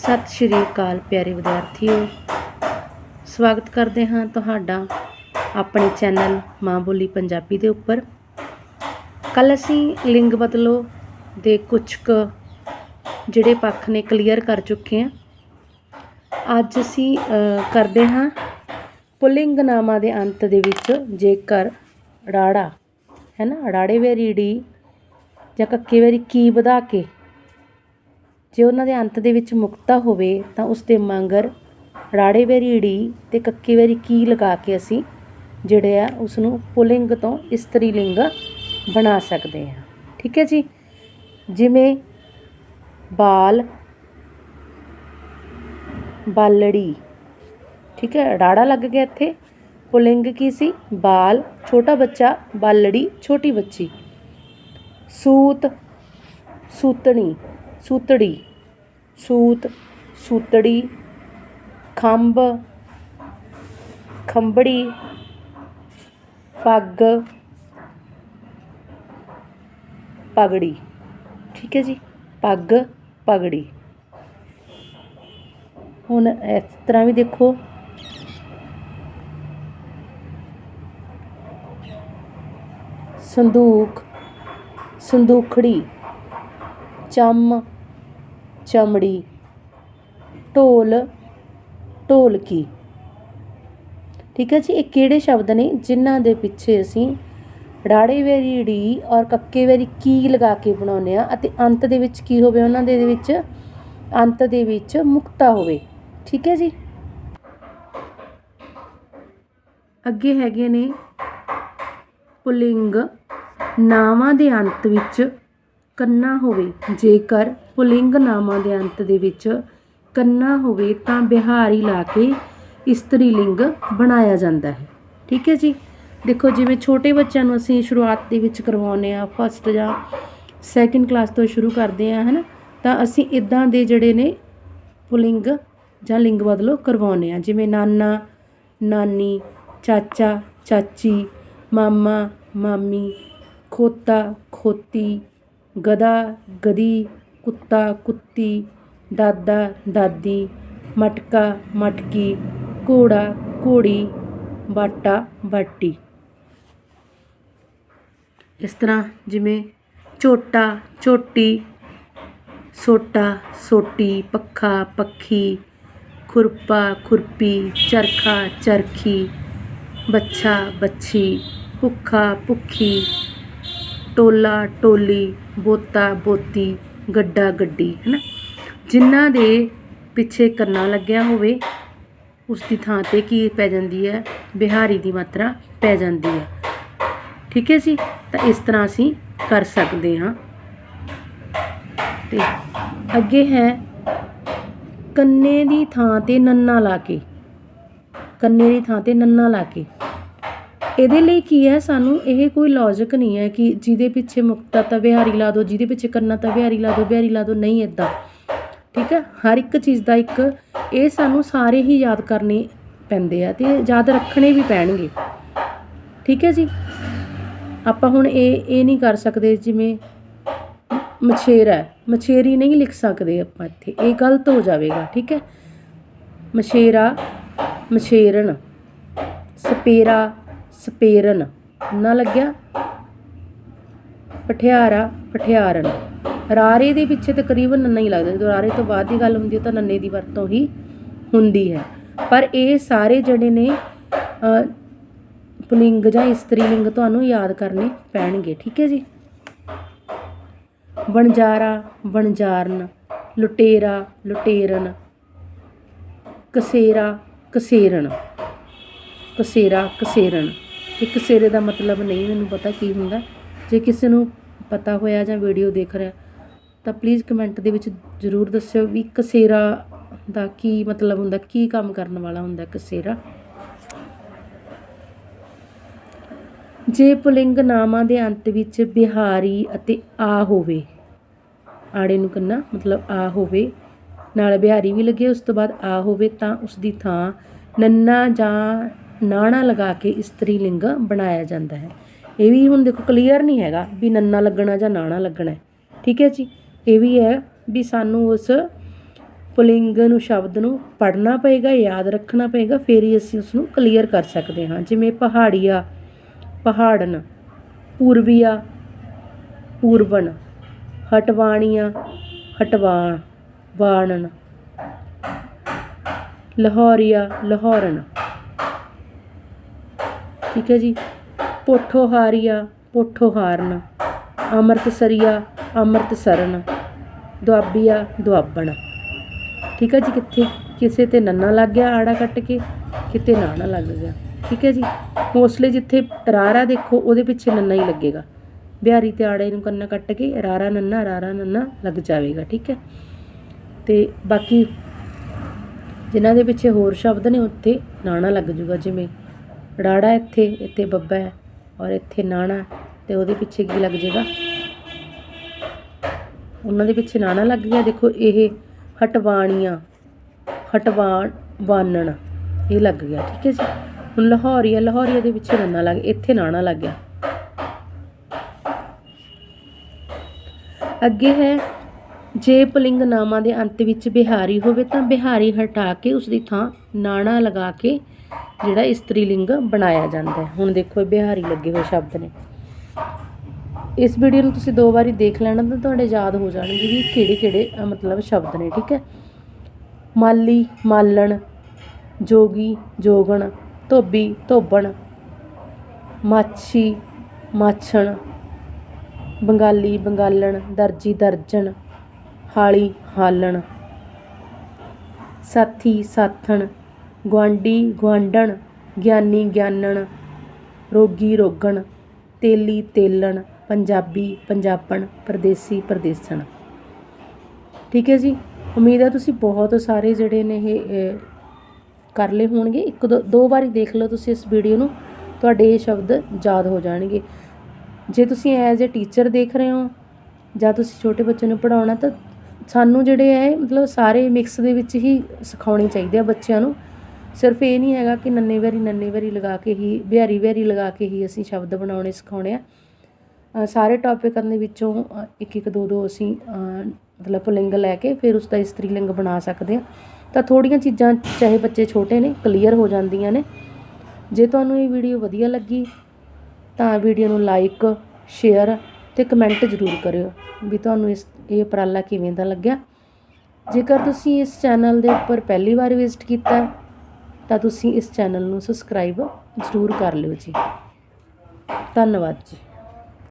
ਸਤਿ ਸ਼੍ਰੀ ਅਕਾਲ ਪਿਆਰੇ ਵਿਦਿਆਰਥੀਓ। ਸਵਾਗਤ ਕਰਦੇ ਹਾਂ ਤੁਹਾਡਾ ਆਪਣੇ ਚੈਨਲ ਮਾਂ ਬੋਲੀ ਪੰਜਾਬੀ ਦੇ ਉੱਪਰ। ਕੱਲ ਅਸੀਂ ਲਿੰਗ ਬਦਲੋ ਦੇ ਕੁਝ ਕੁ ਜਿਹੜੇ ਪੱਖ ਨੇ ਕਲੀਅਰ ਕਰ ਚੁੱਕੇ ਹਾਂ। ਅੱਜ ਅਸੀਂ ਕਰਦੇ ਹਾਂ ਪੁਲਿੰਗ ਨਾਮਾਂ ਦੇ ਅੰਤ ਦੇ ਵਿੱਚ ਜੇਕਰ ਰਾੜਾ, ਹੈ ਨਾ, ਰਾੜੇ ਵੇਰੀ ਡੀ ਜਾਂ ਕੱਕੇ ਵੇਰੀ ਕੀ ਵਧਾ ਕੇ ਜੇ ਉਹਨਾਂ ਦੇ ਅੰਤ ਦੇ ਵਿੱਚ ਮੁਕਤਾ ਹੋਵੇ ਤਾਂ ਉਸ ਦੇ ਮੰਗਰ ਰਾੜੇ ਵੇਰੀ ੜੀ ਤੇ ਕੱਕੇ ਵਾਰੀ ਕੀ ਲਗਾ ਕੇ ਅਸੀਂ ਜਿਹੜੇ ਆ ਉਸ ਨੂੰ ਪੁਲਿੰਗ ਤੋਂ ਇਸਤਰੀ ਲਿੰਗ ਬਣਾ ਸਕਦੇ ਹਾਂ। ਠੀਕ ਹੈ ਜੀ? ਜਿਵੇਂ ਬਾਲ, ਬਾਲੜੀ, ਠੀਕ ਹੈ? ਰਾੜਾ ਲੱਗ ਗਿਆ ਇੱਥੇ। ਪੁਲਿੰਗ ਕੀ ਸੀ? ਬਾਲ, ਛੋਟਾ ਬੱਚਾ, ਬਾਲੜੀ, ਛੋਟੀ ਬੱਚੀ। ਸੂਤ, ਸੂਤਣੀ, ਸੂਤੜੀ। ਸੂਤ, ਸੂਤੜੀ, ਖੰਭ ਖੰਬੜੀ ਪੱਗ ਪਗੜੀ। ਠੀਕ ਹੈ ਜੀ? ਪੱਗ, ਪਗੜੀ। ਹੁਣ ਇਸ ਤਰ੍ਹਾਂ ਵੀ ਦੇਖੋ। ਸੰਦੂਕ, ਸੰਦੂਖੜੀ, ਚੰਮ ਚਮੜੀ, ਢੋਲ, ਢੋਲਕੀ। ਠੀਕ ਹੈ ਜੀ, ਇਹ ਕਿਹੜੇ ਸ਼ਬਦ ਨੇ ਜਿਨ੍ਹਾਂ ਦੇ ਪਿੱਛੇ ਅਸੀਂ ਰਾੜੇ ਵੇਰੀ ੜੀ ਔਰ ਕੱਕੇ ਵੇਰੀ ਕੀ ਲਗਾ ਕੇ ਬਣਾਉਂਦੇ ਆ ਅਤੇ ਅੰਤ ਦੇ ਵਿੱਚ ਕੀ ਹੋਵੇ ਉਹਨਾਂ ਦੇ ਵਿੱਚ? ਅੰਤ ਦੇ ਵਿੱਚ ਮੁਕਤਾ ਹੋਵੇ। ਠੀਕ ਹੈ ਜੀ? ਅੱਗੇ ਹੈਗੇ ਨੇ ਪੁਲਿੰਗ। ਨਾਵਾਂ ਦੇ ਅੰਤ ਵਿੱਚ ਕੰਨਾ ਹੋਵੇ, ਜੇਕਰ ਪੁਲਿੰਗ ਨਾਵਾਂ ਦੇ ਅੰਤ ਦੇ ਵਿੱਚ ਕੰਨਾ ਹੋਵੇ ਤਾਂ ਬਿਹਾਰੀ ਲਾ ਕੇ ਇਸਤਰੀ ਲਿੰਗ ਬਣਾਇਆ ਜਾਂਦਾ ਹੈ। ਠੀਕ ਹੈ ਜੀ? ਦੇਖੋ, ਜਿਵੇਂ ਛੋਟੇ ਬੱਚਿਆਂ ਨੂੰ ਅਸੀਂ ਸ਼ੁਰੂਆਤ ਦੇ ਵਿੱਚ ਕਰਵਾਉਂਦੇ ਆ ਫਸਟ ਜਾਂ ਸੈਕਿੰਡ ਕਲਾਸ ਤੋਂ ਸ਼ੁਰੂ ਕਰਦੇ ਆ ਹਨਾ? ਤਾਂ ਅਸੀਂ ਇਦਾਂ ਦੇ ਜਿਹੜੇ ਨੇ ਪੁਲਿੰਗ ਜਾਂ ਲਿੰਗ ਬਦਲੋ ਕਰਵਾਉਂਦੇ ਆ ਜਿਵੇਂ ਨਾਨਾ, ਨਾਨੀ, ਚਾਚਾ, ਚਾਚੀ, ਮਾਮਾ, ਮਾਮੀ, ਖੋਤਾ, ਖੋਤੀ, ਗਧਾ, ਗਧੀ ਕੁੱਤਾ ਕੁੱਤੀ ਦਾਦਾ ਦਾਦੀ ਮਟਕਾ ਮਟਕੀ ਘੋੜਾ ਘੋੜੀ ਬਾਟਾ ਬਾਟੀ ਇਸ ਤਰ੍ਹਾਂ ਜਿਵੇਂ ਝੋਟਾ ਝੋਟੀ ਸੋਟਾ ਸੋਟੀ ਪੱਖਾ ਪੱਖੀ ਖੁਰਪਾ ਖੁਰਪੀ ਚਰਖਾ ਚਰਖੀ ਬੱਚਾ ਬੱਚੀ ਭੁੱਖਾ ਭੁੱਖੀ ਟੋਲਾ ਟੋਲੀ ਬੋਤਾ ਬੋਤੀ ਗੱਡਾ ਗੱਡੀ ਹੈ ਨਾ ਜਿਨ੍ਹਾਂ ਦੇ ਪਿੱਛੇ ਕੰਨਾ ਲੱਗਿਆ ਹੋਵੇ ਉਸ ਦੀ ਥਾਂ ਤੇ ਕੀ ਪੈ ਜਾਂਦੀ ਹੈ? ਬਿਹਾਰੀ ਦੀ ਮਾਤਰਾ ਪੈ ਜਾਂਦੀ ਹੈ। ਠੀਕ ਹੈ ਜੀ? ਤਾਂ ਇਸ ਤਰ੍ਹਾਂ ਅਸੀਂ ਕਰ ਸਕਦੇ ਹਾਂ। ਤੇ ਅੱਗੇ ਹੈ ਕੰਨੇ ਦੀ ਥਾਂ ਤੇ ਨੰਨਾ ਲਾ ਕੇ। ਕੰਨੇ ਦੀ ਥਾਂ ਤੇ ਨੰਨਾ ਲਾ ਕੇ। ਇਹਦੇ ਲਈ ਕੀ ਹੈ? ਸਾਨੂੰ ਇਹ ਕੋਈ ਲੌਜੀਕ ਨਹੀਂ ਹੈ ਕਿ ਜਿਹਦੇ ਪਿੱਛੇ ਮੁਕਤਾ ਤਾਂ ਬਿਹਾਰੀ ਲਾ ਦਿਓ, ਜਿਹਦੇ ਪਿੱਛੇ ਕੰਨਾ ਤਾਂ ਬਿਹਾਰੀ ਲਾ ਦਿਓ ਬਿਹਾਰੀ ਲਾ ਦਿਓ, ਨਹੀਂ ਇਦਾਂ ਠੀਕ ਹੈ? ਹਰ ਇੱਕ ਚੀਜ਼ ਦਾ ਇੱਕ, ਇਹ ਸਾਨੂੰ ਸਾਰੇ ਹੀ ਯਾਦ ਕਰਨੇ ਪੈਂਦੇ ਆ ਤੇ ਯਾਦ ਰੱਖਣੇ ਵੀ ਪੈਣਗੇ। ਠੀਕ ਹੈ ਜੀ? ਆਪਾਂ ਹੁਣ ਇਹ ਇਹ ਨਹੀਂ ਕਰ ਸਕਦੇ ਜਿਵੇਂ ਮਛੇਰਾ ਮਛੇਰੀ ਨਹੀਂ ਲਿਖ ਸਕਦੇ ਆਪਾਂ ਇੱਥੇ। ਇਹ ਗਲਤ ਹੋ ਜਾਵੇਗਾ, ਠੀਕ ਹੈ? ਮਛੇਰਾ ਮਛੇਰਨ ਸਪੇਰਾ ਸਪੇਰਨ। ਨਾ ਲੱਗਿਆ? ਪਠਿਆਰਾ ਪਠਿਆਰਨ। ਰਾਰੇ ਦੇ ਪਿੱਛੇ ਤਕਰੀਬਨ ਨੰਨਾ ਹੀ ਲੱਗਦਾ। ਜਦੋਂ ਰਾਰੇ ਤੋਂ ਬਾਅਦ ਦੀ ਗੱਲ ਹੁੰਦੀ ਹੈ ਤਾਂ ਨੰਨੇ ਦੀ ਵਰਤੋਂ ਹੀ ਹੁੰਦੀ ਹੈ। ਪਰ ਇਹ ਸਾਰੇ ਜਿਹੜੇ ਨੇ ਅ, ਪੁਲਿੰਗ ਜਾਂ ਇਸਤਰੀ ਲਿੰਗ ਤੁਹਾਨੂੰ ਯਾਦ ਕਰਨੇ ਪੈਣਗੇ। ਠੀਕ ਹੈ ਜੀ? ਵਣਜਾਰਾ ਵਣਜਾਰਨ ਲੁਟੇਰਾ ਲੁਟੇਰਨ ਕਸੇਰਾ ਕਸੇਰਨ। ਕਸੇਰਾ ਕਸੇਰਨ। ਇਹ ਕਸੇਰੇ ਦਾ ਮਤਲਬ ਨਹੀਂ ਮੈਨੂੰ ਪਤਾ ਕੀ ਹੁੰਦਾ। ਜੇ ਕਿਸੇ ਨੂੰ ਪਤਾ ਹੋਇਆ ਜਾਂ ਵੀਡੀਓ ਦੇਖ ਰਿਹਾ, ਤਾਂ ਪਲੀਜ਼ ਕਮੈਂਟ ਦੇ ਵਿੱਚ ਜ਼ਰੂਰ ਦੱਸਿਓ ਵੀ ਕਸੇਰਾ ਦਾ ਕੀ ਮਤਲਬ ਹੁੰਦਾ, ਕੀ ਕੰਮ ਕਰਨ ਵਾਲਾ ਹੁੰਦਾ ਕਸੇਰਾ ਜੇ ਪੁਲਿੰਗ ਨਾਮਾਂ ਦੇ ਅੰਤ ਵਿੱਚ ਬਿਹਾਰੀ ਅਤੇ ਆ ਹੋਵੇ, ਆੜੇ ਨੂੰ ਕੰਨਾ, ਮਤਲਬ ਆ ਹੋਵੇ, ਨਾਲ ਬਿਹਾਰੀ ਵੀ ਲੱਗੇ, ਉਸ ਤੋਂ ਬਾਅਦ ਆ ਹੋਵੇ ਤਾਂ ਉਸ ਦੀ ਥਾਂ ਨੰਨਾ ਜਾਂ ਨਾਣਾ ਲਗਾ ਕੇ ਇਸਤਰੀ ਲਿੰਗ ਬਣਾਇਆ ਜਾਂਦਾ ਹੈ। ਇਹ ਵੀ ਹੁਣ ਦੇਖੋ ਕਲੀਅਰ ਨਹੀਂ ਹੈਗਾ ਵੀ ਨੰਨਾ ਲੱਗਣਾ ਜਾਂ ਨਾਣਾ ਲੱਗਣਾ ਠੀਕ ਹੈ ਜੀ? ਇਹ ਵੀ ਹੈ ਵੀ ਸਾਨੂੰ ਉਸ ਪੁਲਿੰਗ ਨੂੰ, ਸ਼ਬਦ ਨੂੰ ਪੜ੍ਹਨਾ ਪਏਗਾ, ਯਾਦ ਰੱਖਣਾ ਪਏਗਾ, ਫਿਰ ਹੀ ਅਸੀਂ ਉਸ ਨੂੰ ਕਲੀਅਰ ਕਰ ਸਕਦੇ ਹਾਂ। ਜਿਵੇਂ ਪਹਾੜੀਆ, ਪਹਾੜਨ ਪੂਰਬੀਆ ਪੂਰਵਨ ਹਟਵਾਣੀਆਂ ਹਟਵਾਣ ਵਾਣਨ, ਲਾਹੌਰੀਆ, ਲਾਹੌਰਨ। ਠੀਕ ਹੈ ਜੀ। ਪੋਠੋਹਾਰੀਆ ਪੋਠੋਹਾਰਨ ਅੰਮ੍ਰਿਤਸਰੀਆ, ਅੰਮ੍ਰਿਤਸਰਨ, ਦੁਆਬੀਆ, ਦੁਆਬਣ। ਠੀਕ ਹੈ ਜੀ, ਕਿੱਥੇ, ਕਿਸੇ ਤੇ ਨੰਨਾ ਲੱਗ ਗਿਆ ਆੜਾ ਕੱਟ ਕੇ, ਕਿਤੇ ਨਾਣਾ ਲੱਗ ਗਿਆ। ਠੀਕ ਹੈ ਜੀ ਮੋਸਟਲੀ ਜਿੱਥੇ ਰਾਰਾ ਦੇਖੋ, ਉਹਦੇ ਪਿੱਛੇ ਨੰਨਾ ਹੀ ਲੱਗੇਗਾ। ਬਿਹਾਰੀ ਤੇ ਆੜੇ ਨੂੰ ਕੰਨਾ ਕੱਟ ਕੇ, ਰਾਰਾ ਨੰਨਾ ਰਾਰਾ ਨੰਨਾ ਲੱਗ ਜਾਵੇਗਾ, ਠੀਕ ਹੈ। ਤੇ ਬਾਕੀ ਜਿਨ੍ਹਾਂ ਦੇ ਪਿੱਛੇ ਹੋਰ ਸ਼ਬਦ ਨੇ, ਉੱਥੇ ਨਾਣਾ ਲੱਗ ਜੂਗਾ, ਜਿਵੇਂ ਰਾੜਾ ਇੱਥੇ ਇੱਥੇ ਬੱਬਾ ਹੈ ਔਰ ਇੱਥੇ ਨਾਣਾ ਤੇ ਉਹਦੇ ਪਿੱਛੇ ਕੀ ਲੱਗ ਜਾਏਗਾ ਉਹਨਾਂ ਦੇ ਪਿੱਛੇ ਨਾਣਾ ਲੱਗ ਗਿਆ। ਦੇਖੋ ਇਹ ਹਟਵਾਣੀਆਂ ਹਟਵਾਣ ਵਾਨਣ, ਇਹ ਲੱਗ ਗਿਆ। ਠੀਕ ਹੈ ਜੀ? ਹੁਣ ਲਾਹੌਰੀਆ ਲਾਹੌਰੀਆ ਦੇ ਪਿੱਛੇ ਨੰਨਾ ਲੱਗ, ਇੱਥੇ ਨਾਣਾ ਲੱਗ ਗਿਆ। ਅੱਗੇ ਹੈ, ਜੇ ਪੁਲਿੰਗ ਨਾਮਾਂ ਦੇ ਅੰਤ ਵਿੱਚ ਬਿਹਾਰੀ ਹੋਵੇ ਤਾਂ ਬਿਹਾਰੀ ਹਟਾ ਕੇ ਉਸ ਦੀ ਥਾਂ ਨਾਣਾ ਲਗਾ ਕੇ ਜਿਹੜਾ ਇਸਤਰੀ ਲਿੰਗ ਬਣਾਇਆ ਜਾਂਦਾ ਹੈ। ਹੁਣ ਦੇਖੋ ਇਹ ਬਿਹਾਰੀ ਲੱਗੇ ਹੋਏ ਸ਼ਬਦ ਨੇ। ਇਸ ਵੀਡੀਓ ਨੂੰ ਤੁਸੀਂ ਦੋ ਵਾਰੀ ਦੇਖ ਲੈਣਾ ਤਾਂ ਤੁਹਾਡੇ ਯਾਦ ਹੋ ਜਾਣਗੇ ਵੀ ਕਿਹੜੇ ਕਿਹੜੇ ਮਤਲਬ ਸ਼ਬਦ ਨੇ, ਠੀਕ ਹੈ? ਮਾਲੀ, ਮਾਲਣ, ਜੋਗੀ, ਜੋਗਣ, ਧੋਬੀ, ਧੋਬਣ, ਮਾਛੀ, ਮਾਛਣ, ਬੰਗਾਲੀ, ਬੰਗਾਲਣ, ਦਰਜੀ, ਦਰਜਣ, ਹਾਲੀ, ਹਾਲਣ, ਸਾਥੀ, ਸਾਥਣ ਗੁਆਂਢੀ, ਗੁਆਂਢਣ, ਗਿਆਨੀ, ਗਿਆਨਣ, ਰੋਗੀ, ਰੋਗਣ, ਤੇਲੀ, ਤੇਲਣ, ਪੰਜਾਬੀ, ਪੰਜਾਬਣ, ਪਰਦੇਸੀ, ਪਰਦੇਸਣ। ਠੀਕ ਹੈ ਜੀ? ਉਮੀਦ ਹੈ ਤੁਸੀਂ ਬਹੁਤ ਸਾਰੇ ਜਿਹੜੇ ਨੇ ਇਹ ਕਰ ਲਏ ਹੋਣਗੇ। ਇੱਕ ਦੋ ਦੋ ਵਾਰੀ ਦੇਖ ਲਓ ਤੁਸੀਂ ਇਸ ਵੀਡੀਓ ਨੂੰ, ਤੁਹਾਡੇ ਇਹ ਸ਼ਬਦ ਯਾਦ ਹੋ ਜਾਣਗੇ। ਜੇ ਤੁਸੀਂ ਐਜ਼ ਅ ਟੀਚਰ ਦੇਖ ਰਹੇ ਹੋ, ਜਾਂ ਤੁਸੀਂ ਛੋਟੇ ਬੱਚੇ ਨੂੰ ਪੜਾਉਣਾ ਤਾਂ ਸਾਨੂੰ ਜਿਹੜੇ ਹੈ, ਮਤਲਬ ਸਾਰੇ ਮਿਕਸ ਦੇ ਵਿੱਚ ਹੀ ਸਿਖਾਉਣੇ ਚਾਹੀਦੇ ਆ ਬੱਚਿਆਂ ਨੂੰ। ਸਿਰਫ ਇਹ ਨਹੀਂ ਹੈਗਾ ਕਿ ਨੰਨੇ ਵਾਰੀ ਨੰਨੇ ਵਾਰੀ ਲਗਾ ਕੇ ਹੀ ਬਿਹਾਰੀ ਬਿਹਾਰੀ ਲਗਾ ਕੇ ਹੀ ਅਸੀਂ ਸ਼ਬਦ ਬਣਾਉਣੇ, ਸਿਖਾਉਣੇ ਆ। ਸਾਰੇ ਟੌਪਿਕਾਂ ਦੇ ਵਿੱਚੋਂ ਇੱਕ ਇੱਕ ਦੋ ਦੋ ਅਸੀਂ ਮਤਲਬ ਪੁਲਿੰਗ ਲੈ ਕੇ ਫਿਰ ਉਸ ਦਾ ਇਸਤਰੀ ਲਿੰਗ ਬਣਾ ਸਕਦੇ ਹਾਂ ਤਾਂ ਥੋੜੀਆਂ ਚੀਜ਼ਾਂ, ਚਾਹੇ ਬੱਚੇ ਛੋਟੇ ਨੇ ਕਲੀਅਰ ਹੋ ਜਾਂਦੀਆਂ ਨੇ। ਜੇ ਤੁਹਾਨੂੰ ਇਹ ਵੀਡੀਓ ਵਧੀਆ ਲੱਗੀ, ਤਾਂ ਵੀਡੀਓ ਨੂੰ ਲਾਈਕ ਸ਼ੇਅਰ ਤੇ ਕਮੈਂਟ ਜ਼ਰੂਰ ਕਰਿਓ ਵੀ ਤੁਹਾਨੂੰ ਇਸ, ਇਹ ਉਪਰਾਲਾ ਕਿਵੇਂ ਦਾ ਲੱਗਿਆ। ਜੇਕਰ ਤੁਸੀਂ ਇਸ ਚੈਨਲ ਦੇ ਉੱਪਰ ਪਹਿਲੀ ਵਾਰ ਵਿਜ਼ਿਟ ਕੀਤਾ ਤਾਂ ਤੁਸੀਂ ਇਸ ਚੈਨਲ ਨੂੰ ਸਬਸਕ੍ਰਾਈਬ ਜ਼ਰੂਰ ਕਰ ਲਿਓ ਜੀ। ਧੰਨਵਾਦ ਜੀ।